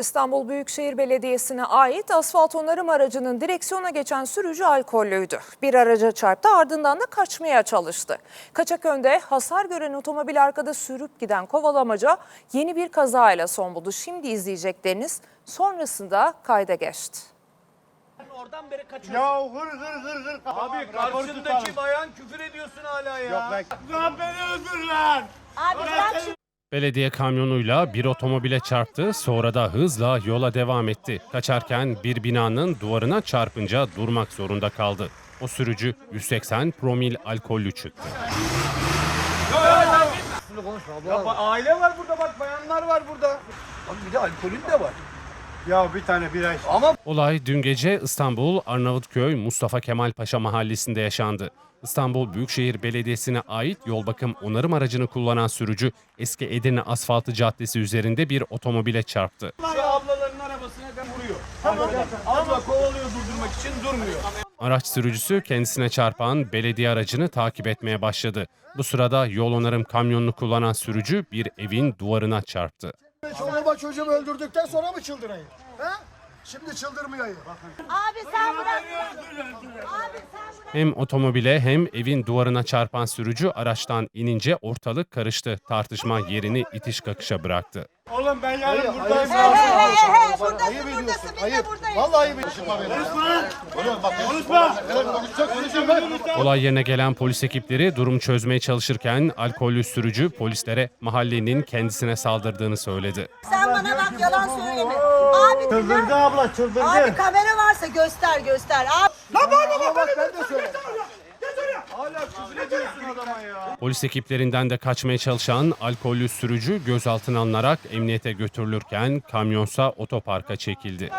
İstanbul Büyükşehir Belediyesi'ne ait asfalt onarım aracının direksiyona geçen sürücü alkollüydü. Bir araca çarptı ardından da kaçmaya çalıştı. Kaçakön'de hasar gören otomobil arkada sürüp giden kovalamaca yeni bir kazayla son buldu. Şimdi izleyecekleriniz sonrasında kayda geçti. Oradan beri kaçıyorsun. Ya hır hır hır hır. Abi karşındaki bayan küfür ediyorsun hala ya. Yok ben. Lan beni öldür lan. Belediye kamyonuyla bir otomobile çarptı, sonra da hızla yola devam etti. Kaçarken bir binanın duvarına çarpınca durmak zorunda kaldı. O sürücü 180 promil alkollü çıktı. Ya aile var burada bak bayanlar var burada. Abi bir de alkolün de var. Ya bir tane bira iç. Olay dün gece İstanbul Arnavutköy Mustafa Kemal Paşa mahallesinde yaşandı. İstanbul Büyükşehir Belediyesi'ne ait yol bakım onarım aracını kullanan sürücü eski Edirne Asfaltı Caddesi üzerinde bir otomobile çarptı. Şu ablaların arabasına vuruyor. Abla kovalıyor durdurmak için durmuyor. Araç sürücüsü kendisine çarpan belediye aracını takip etmeye başladı. Bu sırada yol onarım kamyonunu kullanan sürücü bir evin duvarına çarptı. Çoluğuma çocuğumu öldürdükten sonra mı çıldırayım? He? Şimdi çıldırmayayım. Abi sen bırak. Abi sen. Hem otomobile hem evin duvarına çarpan sürücü araçtan inince ortalık karıştı. Tartışma yerini itiş kakışa bıraktı. Oğlum ben yarın buradayım. he he he. Bak, Buradasın ayıp buradasın. Biz de Ayıp. buradayız. Vallahi ayıp ediyorsun. Konuşma. Bak konuşma. Konuşacağım ben. Olay yerine gelen polis ekipleri durumu çözmeye çalışırken alkollü sürücü polislere mahallenin kendisine saldırdığını söyledi. Sen bana bak yalan söyleme. Abi Çıldırdı abla çıldırdı. Abi kamera varsa göster göster. Abi Ama bak ben de söyle. Hala küfür ediyorsun adama ya. Polis ekiplerinden de kaçmaya çalışan alkollü sürücü gözaltına alınarak emniyete götürülürken kamyonsa otoparka çekildi.